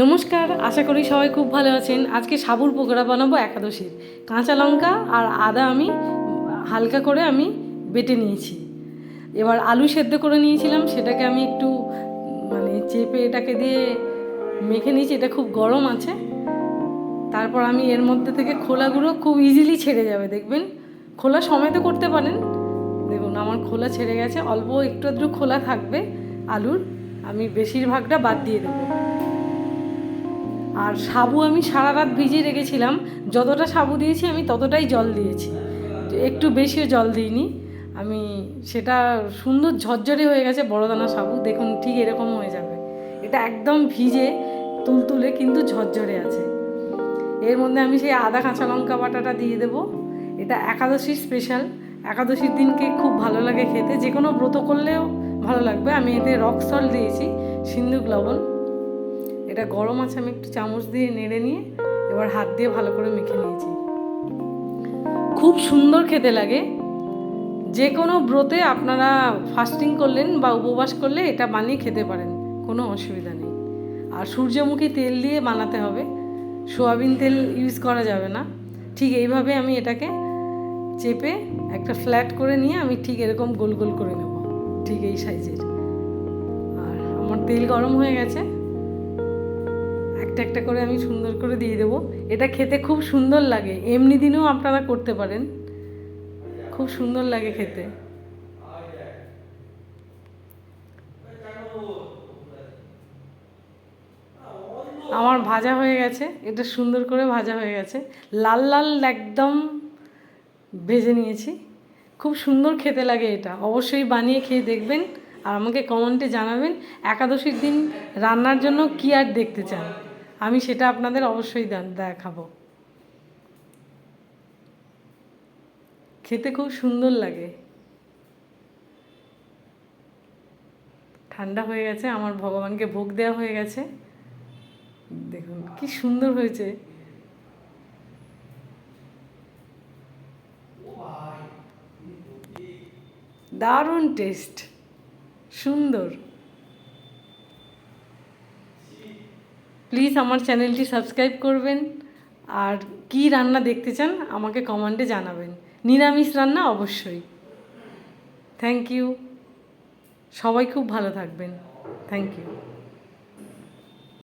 নমস্কার, আশা করি সবাই খুব ভালো আছেন। আজকে সাবুর পকোড়া বানাবো একাদশীর। কাঁচা লঙ্কা আর আদা আমি হালকা করে আমি বেটে নিয়েছি। এবার আলু সেদ্ধ করে নিয়েছিলাম, সেটাকে আমি একটু মানে চেপে এটাকে দিয়ে মেখে নিয়েছি, এটা খুব গরম আছে। তারপর আমি এর মধ্যে থেকে খোলাগুলো খুব ইজিলি ছেড়ে যাবে, দেখবেন? খোলা সমেত করতে পারেন। দেখুন, আমার খোলা ছেড়ে গেছে, অল্প একটু আধটু খোলা থাকবে আলুর। আমি বেশিরভাগটা বাদ দিয়ে দেবো। আর সাবু আমি সারা রাত ভিজিয়ে রেখেছিলাম। যতটা সাবু দিয়েছি, আমি ততটাই জল দিয়েছি। একটু বেশিও জল দিইনি। আমি সেটা সুন্দর ঝরঝরে হয়ে গেছে বড় দানা সাবু। দেখুন ঠিক এরকম হয়ে যাবে। এটা একদম ভিজে, তুলতুলে কিন্তু ঝরঝরে আছে। এর মধ্যে আমি সেই আদা কাঁচা লঙ্কা বাটাটা দিয়ে দেবো। এটা একাদশীর স্পেশাল একাদশীর দিনকে খুব ভালো লাগে খেতে। যে কোনো ব্রত করলেও ভালো লাগবে। আমি এতে রক সল্ট দিয়েছি, সিন্ধুক লবণ। এটা গরম আছে, আমি একটু চামচ দিয়ে নেড়ে নিয়ে এবার হাত দিয়ে ভালো করে মেখে নিয়েছি। খুব সুন্দর খেতে লাগে। যে কোনো ব্রতে আপনারা ফাস্টিং করলেন বা উপবাস করলে এটা বানিয়ে খেতে পারেন, কোনো অসুবিধা নেই। আর সূর্যমুখী তেল দিয়ে বানাতে হবে। সোয়াবিন তেল ইউজ করা যাবে না। ঠিক এইভাবে আমি এটাকে চেপে একটা ফ্ল্যাট করে নিয়ে আমি ঠিক এরকম গোল গোল করে নেব। ঠিক এই সাইজের আর আমার তেল গরম হয়ে গেছে। একটা একটা করে আমি সুন্দর করে দিয়ে দেবো। এটা খেতে খুব সুন্দর লাগে। এমনি দিনেও আপনারা করতে পারেন। খুব সুন্দর লাগে খেতে। আমার ভাজা হয়ে গেছে। এটা সুন্দর করে ভাজা হয়ে গেছে। লাল লাল একদম ভেজে নিয়েছি। খুব সুন্দর খেতে লাগে এটা। অবশ্যই বানিয়ে খেয়ে দেখবেন। আর আমাকে কমেন্টে জানাবেন একাদশীর দিন রান্নার জন্য কী আর দেখতে চান। আমি সেটা আপনাদের অবশ্যই দেখাবো। খেতে খুব সুন্দর লাগে। ঠান্ডা হয়ে গেছে, আমার ভগবানকে ভোগ দেওয়া হয়ে গেছে। দেখুন, কি সুন্দর হয়েছে। দারুণ টেস্ট, সুন্দর। প্লিজ আমার চ্যানেলটি সাবস্ক্রাইব করবেন। আর কি রান্না দেখতে চান, আমাকে কমেন্টে জানাবেন। নিরামিষ রান্না অবশ্যই। থ্যাংক ইউ সবাই খুব ভালো থাকবেন। Thank you